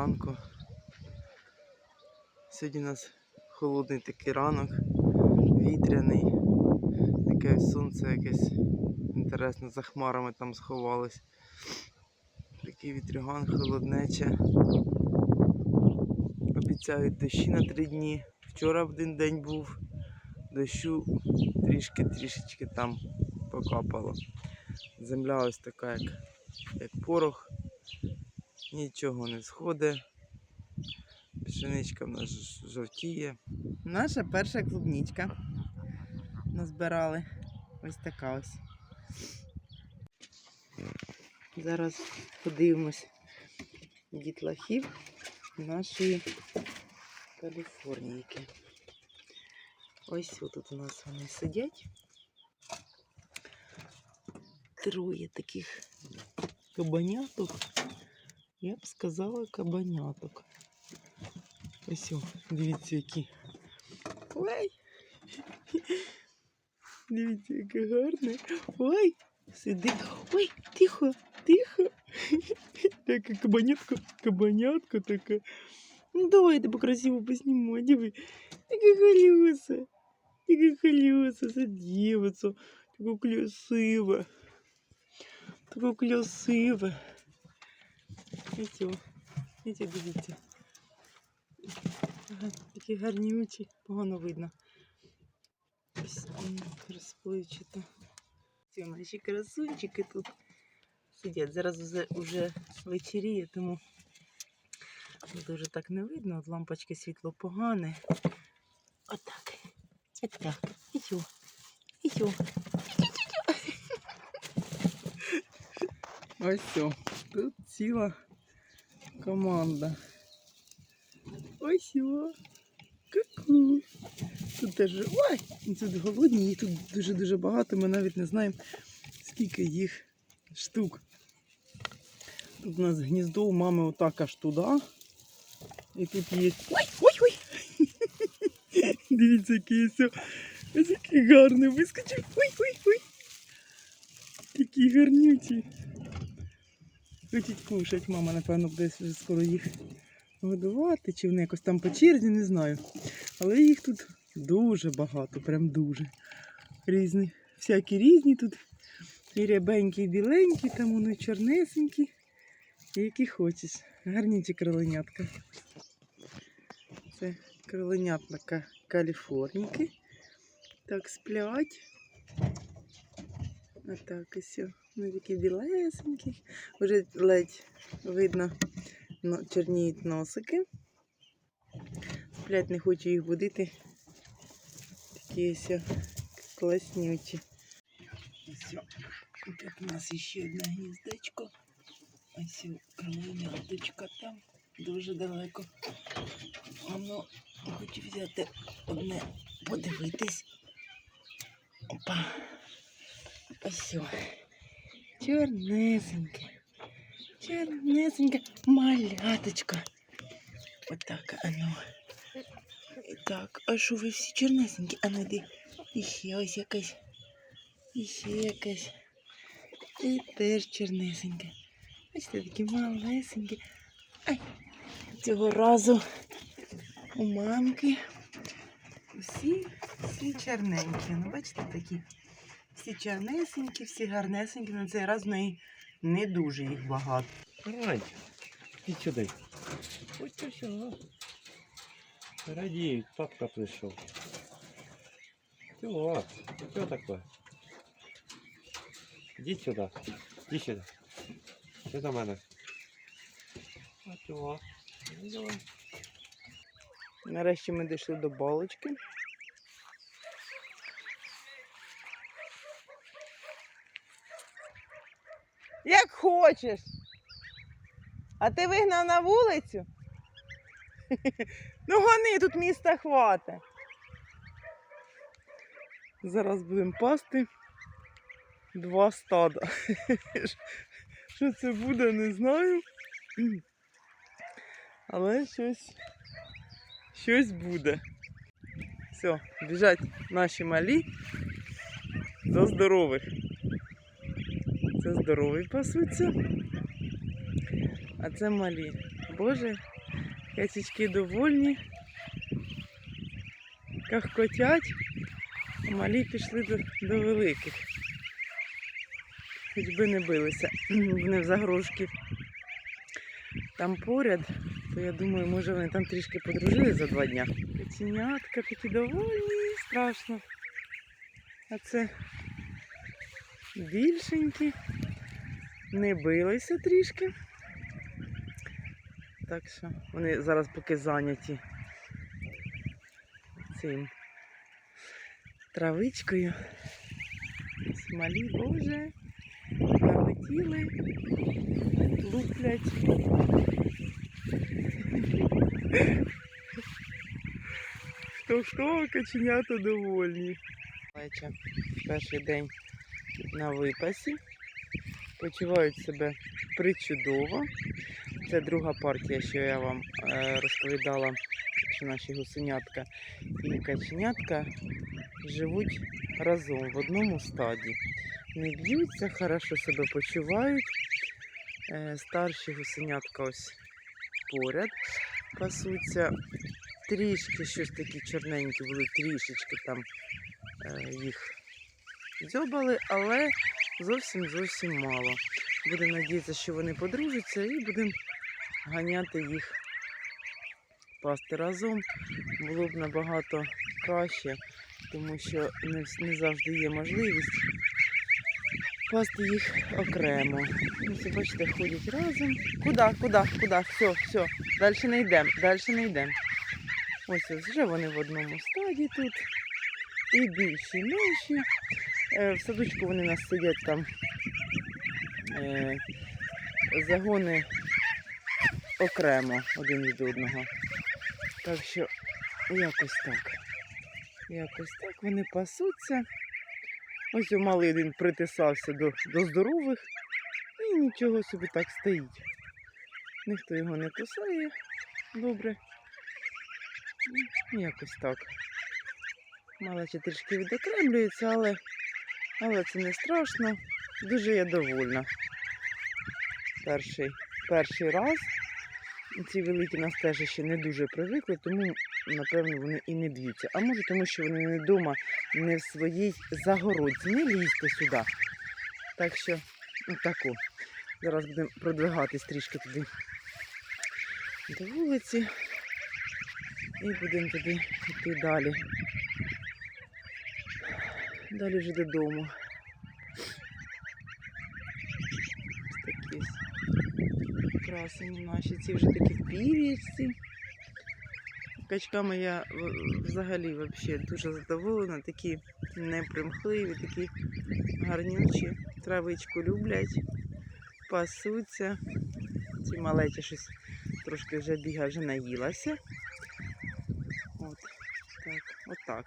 ранку. Сьогодні у нас холодний такий ранок, вітряний. Таке сонце якесь інтересне за хмарами там сховалось. Такий вітрюган, холоднече. Обіцяють дощі на три дні. Вчора один день був. Дощу трішки-трішечки там покапало. Земля ось така, як, як порох. Нічого не сходить. Пшеничка в нас жовтіє. Наша перша клубничка. Назбирали. Ось така ось. Зараз подивимось дітлахів нашої Каліфорнійки. Ось тут у нас вони сидять. Троє таких кабаняток. Я б сказала кабаняток. Ось, о, дивіться, які. Ой! Дивіться, яке гарне. Ой! Сидить. Ой, тихо, тихо. Така кабанятка, кабанятка така. Ну давай я тебе красиво посніму, диви. Така халюса. Така халюса, за дівиця. Така красива. Така красива. О. Ось, дивіться. Такі гарнючі, погано видно. Ось розпливчато. Ці наші красунчики тут сидять. Зараз уже вечеріє, тому дуже так не видно. От лампочки світло погане. Отак. Отак. Ідю. Ідю. Ось все. Тут ціла команда. Ось його. Ку-ку. Тут теж. Ой! Тут голодні, їх тут дуже-дуже багато. Ми навіть не знаємо, скільки їх штук. Тут у нас гніздо у мами отак аж туди. І тут є. Ой! Ой! Ой! Дивіться, який ось. Ось який гарний вискочив. Ой, ой, ой. Такі гарнючі. Хочуть кушать. Мама, напевно, буде скоро їх годувати, чи вони якось там по черзі, не знаю. Але їх тут дуже багато, прям дуже. Різні. Всякі різні тут. І рябенькі, і біленькі, там вони чорнесенькі. І які хочеш. Гарнічі кроленятка. Це кроленятка Каліфорніки. Так сплять. Отак ось. о. Вони такі білесенькі. Вже ледь видно, чорніють носики. Сплять, не хочу їх будити. Такі ось класнючі. Ось о. Тут у нас ще одне гніздечко. Ось кровиняточка там дуже далеко. Воно хочу взяти одне, подивитись. Опа. Ось. Чорнесеньке. Чорнесеньке маляточка. Отак, ану. І Так, а що ви всі чорнесенькі? А ну йди. І ще ось якась. І ще якась. І теж чорнесеньке. Бачите, такі малесенькі. Ай, цього разу у мамки всі, всі чорненькі. Ну, бачите, такі. Всі чорнесенькі, всі гарнесенькі. На цей раз в неї не дуже їх багато. Ай, иди сюда. Ось це все. Ради, папка пришел. Чего? Что такое? Иди сюда. Иди сюда. Что за мене? Чого? Ну. Нарешті ми дійшли до балочки. Як хочеш. А ти вигнав на вулицю? Ну гони, тут міста хватить. Зараз будемо пасти два стада. Що це буде, не знаю. Але щось щось буде. Все, біжать наші малі до здорових. Це здорові пасуться. А це малі. Боже, качечки довольні. Кахкотять, а малі пішли до, до великих. Хоч би не билися, вони в загрожки там поряд, то я думаю, може вони там трішки подружили за два дня. Каченятка такі довольні, страшно. А це більшенькі, не билися трішки. Так що вони зараз поки зайняті цим травичкою. Малі, боже, налетіли, луплять. Хто хто каченята довольні. Перший день на випасі. Почувають себе причудово. Це друга партія, що я вам е, розповідала, що наші гусенятка і каченятка живуть разом в одному стаді. Не б'ються, хорошо себе почувають. Е, старші гусенятка ось поряд пасуться. Трішки щось такі чорненькі були, трішечки там е, їх дзьобали, але зовсім зовсім мало. Будемо надіятися, що вони подружаться і будемо ганяти їх пасти разом. Було б набагато краще, тому що не, завжди є можливість пасти їх окремо. Ось, бачите, ходять разом. Куди, куди, куди? Все, все, далі не йдемо, далі не йдемо. Ось ось вже вони в одному стаді тут. І більші, і менші. Е, В садочку вони у нас сидять там. Е, загони окремо один від одного. Так що якось так. Якось так вони пасуться. Ось малий один притисався до, до здорових і нічого собі так стоїть. Ніхто його не кусає. Добре. Ну, Якось так. Малеча трішки відокремлюється, але, але це не страшно. Дуже я довольна. Перший, перший раз. Ці великі нас теж ще не дуже привикли, тому, напевно, вони і не б'ються. А може, тому що вони не вдома, не в своїй загородці. Не лізьте сюди. Так що, отако. Зараз будемо продвигатись трішки туди до вулиці. І будемо туди йти далі. Далі вже додому. Ось такі красені наші. Ці вже такі в пір'ячці. Качками я в- взагалі вообще дуже задоволена. Такі непримхливі, такі гарнючі. Травичку люблять, пасуться. Ці малечі щось трошки вже бігає, вже наїлася. От так, отак.